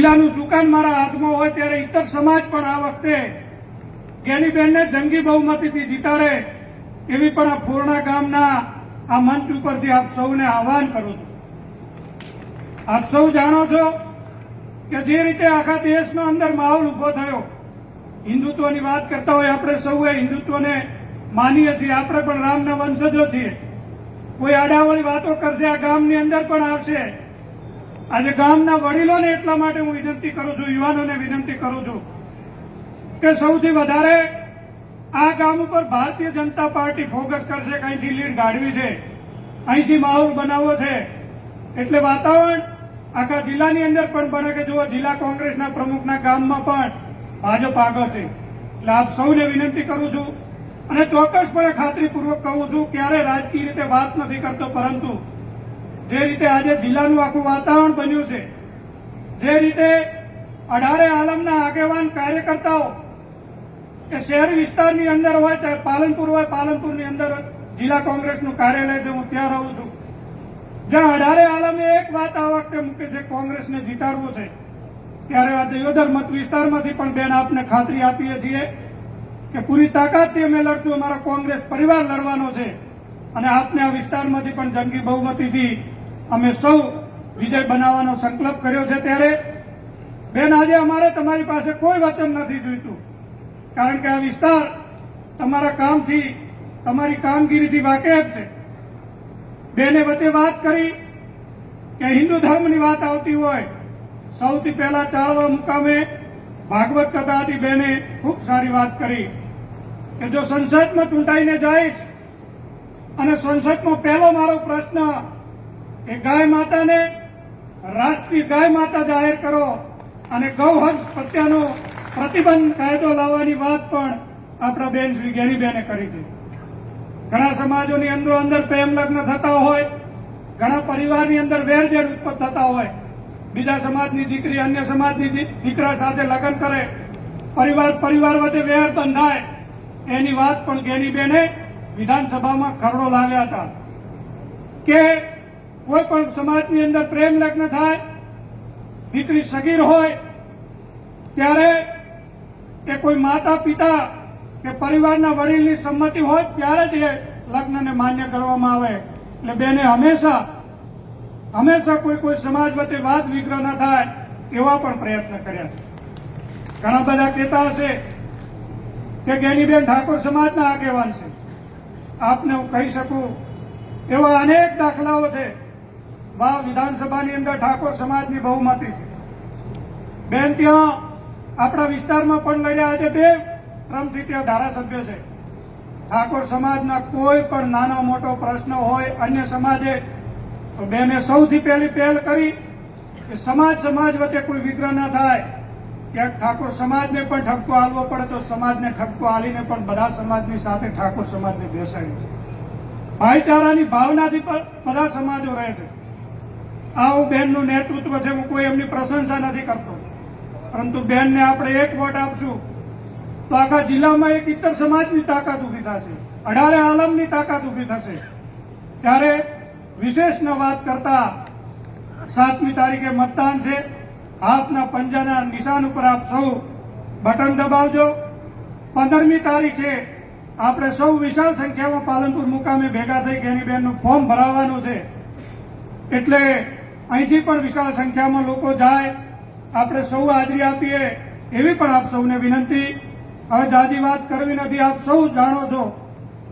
જિલ્લાનું સુકાન મારા હાથમાં હોય ત્યારે ઇતર સમાજ પણ આ વખતે જ્ઞાનીબેનને જંગી બહુમતીથી જીતાડે એવી પણ આ પૂર્ણા ગામના આ મંચ ઉપરથી આપ સૌને આહવાન કરું છું. આપ સૌ જાણો છો કે જે રીતે આખા દેશનો અંદર માહોલ ઊભો થયો, હિન્દુત્વની વાત કરતા હોય આપણે સૌએ હિન્દુત્વને માનીએ છીએ. આપણે પણ રામના વંશજો છીએ. કોઈ આડાવળી વાતો કરશે, આ ગામની અંદર પણ આવશે. આજે ગામના વડીલોને એટલા માટે હું વિનંતી કરું છું, યુવાનોને વિનંતી કરું છું કે સૌથી વધારે આ ગામ ઉપર ભારતીય જનતા પાર્ટી ફોકસ કરશે કે અહીંથી લીડ ગાઢવી છે, અહીંથી માહોલ બનાવવો છે. એટલે વાતાવરણ આખા જિલ્લાની અંદર પણ બને કે જુઓ, જિલ્લા કોંગ્રેસના પ્રમુખના ગામમાં પણ ભાજપ આગળ છે. એટલે આપ સૌને વિનંતી કરું છું અને ચોક્કસપણે ખાતરીપૂર્વક કહું છું, ક્યારે રાજકીય રીતે વાત નથી કરતો, પરંતુ જે રીતે આજે જિલ્લાનું આખું વાતાવરણ બન્યું છે, જે રીતે અઢારે આલમના આગેવાન કાર્યકર્તાઓ કે શહેર વિસ્તારની અંદર હોય, ચાહે પાલનપુર હોય, પાલનપુરની અંદર જિલ્લા કોંગ્રેસનું કાર્યાલય છે, હું ત્યાં રહું છું. જ્યાં અઢારે આલમે એક વાત આ વખતે મૂકે છે, કોંગ્રેસને જીતાડવું છે. ત્યારે આ દિયોદર મત વિસ્તારમાંથી પણ બેન આપને ખાતરી આપીએ છીએ કે પૂરી તાકાતથી અમે લડશું, અમારો કોંગ્રેસ પરિવાર લડવાનો છે. અને આપને આ વિસ્તારમાંથી પણ જંગી બહુમતીથી અમે સૌ વિજય બનાવવાનો સંકલ્પ કર્યો છે ત્યારે બેન, આજે અમારે તમારી પાસે કોઈ વચન નથી જોઈતું. કારણ કે આ વિસ્તાર તમારા કામથી, તમારી કામગીરીથી વાકેફ છે. બેને વચ્ચે વાત કરી કે હિન્દુ ધર્મની વાત આવતી હોય, સૌથી પહેલા ચાળવા મુકામે ભાગવત કથાથી બેને ખૂબ સારી વાત કરી કે જો સંસદમાં ચૂંટાઈને જઈશ અને સંસદમાં પહેલો મારો પ્રશ્ન એ ગાય માતાને રાષ્ટ્રીય ગાય માતા જાહેર કરો અને ગૌહંસ હત્યાનો પ્રતિબંધ કાયદો લાવવાની વાત પણ આપણા બેન શ્રી ગેરીબેને કરી છે. ઘણા સમાજોની અંદરો અંદર પ્રેમ લગ્ન થતા હોય, ઘણા પરિવારની અંદર વેરઝેર ઉત્પન્ન થતા હોય, બીજા સમાજની દીકરી અન્ય સમાજની દીકરા સાથે લગ્ન કરે, પરિવાર પરિવાર વચ્ચે વેર બંધાય, એની વાત પણ ગેનીબેને વિધાનસભામાં ખરડો લાવ્યા હતા. કે કોઈ પણ સમાજની અંદર પ્રેમ લગ્ન થાય, દીકરી સગીર હોય, ત્યારે એ કોઈ માતા પિતા કે પરિવારના વડીલની સંમતિ હોય, ત્યારે જ એ લગ્નને માન્ય કરવામાં આવે. એટલે બેને હંમેશા હંમેશા કોઈ કોઈ સમાજ વચ્ચે વાદ વિગ્રહ ન થાય, એવા પણ પ્રયત્ન કર્યા છે. ઘણા બધા કહેતા હશે કે ગેનીબેન ઠાકોર સમાજના આગેવાન છે. આપને હું કહી શકું, એવા અનેક દાખલાઓ છે વાવ વિધાનસભાની અંદર ઠાકોર સમાજની બહુમતી છે. બેન, ત્યાં આપણા વિસ્તારમાં પણ લડ્યા આજે બે ક્રમથી ત્યાં ધારાસભ્ય છે. ઠાકોર સમાજના કોઈ પણ નાનો મોટો પ્રશ્ન હોય અન્ય સમાજે, તો બેને સૌથી પહેલી પહેલ કરી કે સમાજ સમાજ વચ્ચે કોઈ વિગ્રહ ન થાય. ક્યાંક ઠાકોર સમાજને પણ ઠપકો આલવો પડે તો સમાજને ઠપકો આલીને પણ બધા સમાજની સાથે ઠાકોર સમાજને બેસાડી છે. ભાઈચારાની ભાવનાથી પણ બધા સમાજો રહે છે. આવું બેનનું નેતૃત્વ છે, હું કોઈ એમની પ્રશંસા નથી કરતો. પરંતુ બેનને આપણે એક વોટ આપશું. તો આખા જિલ્લામાં એક ઇતર સમાજની તાકાત ઊભી થશે. અઢારે આલમની તાકાત ઊભી થશે. ત્યારે વિશેષ ન વાત કરતા સાતમી તારીખે મતદાન છે. હાથના પંજાના નિશાન ઉપર આપ સૌ બટન દબાવજો. પંદરમી તારીખે આપણે સૌ વિશાળ સંખ્યામાં પાલનપુર મુકામે ભેગા થઈ ગેનીબેનનું ફોર્મ ભરાવવાનું છે. એટલે અહીંથી પણ વિશાળ સંખ્યામાં લોકો જાય. આપણે સૌ હાજરી આપીએ એવી પણ આપ સૌને વિનંતી હવે વાત કરવી નથી, આપ સૌ જાણો છો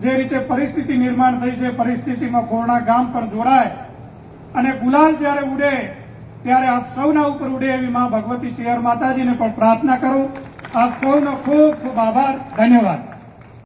જે રીતે પરિસ્થિતિ નિર્માણ થઈ છે, પરિસ્થિતિમાં કોરણા ગામ પણ જોડાય. અને ગુલાલ જ્યારે ઉડે, ત્યારે આપ સૌના ઉપર ઉડે એવી મા ભગવતી ચેર માતાજીને પણ પ્રાર્થના કરું. આપ સૌનો ખૂબ ખૂબ આભાર, ધન્યવાદ.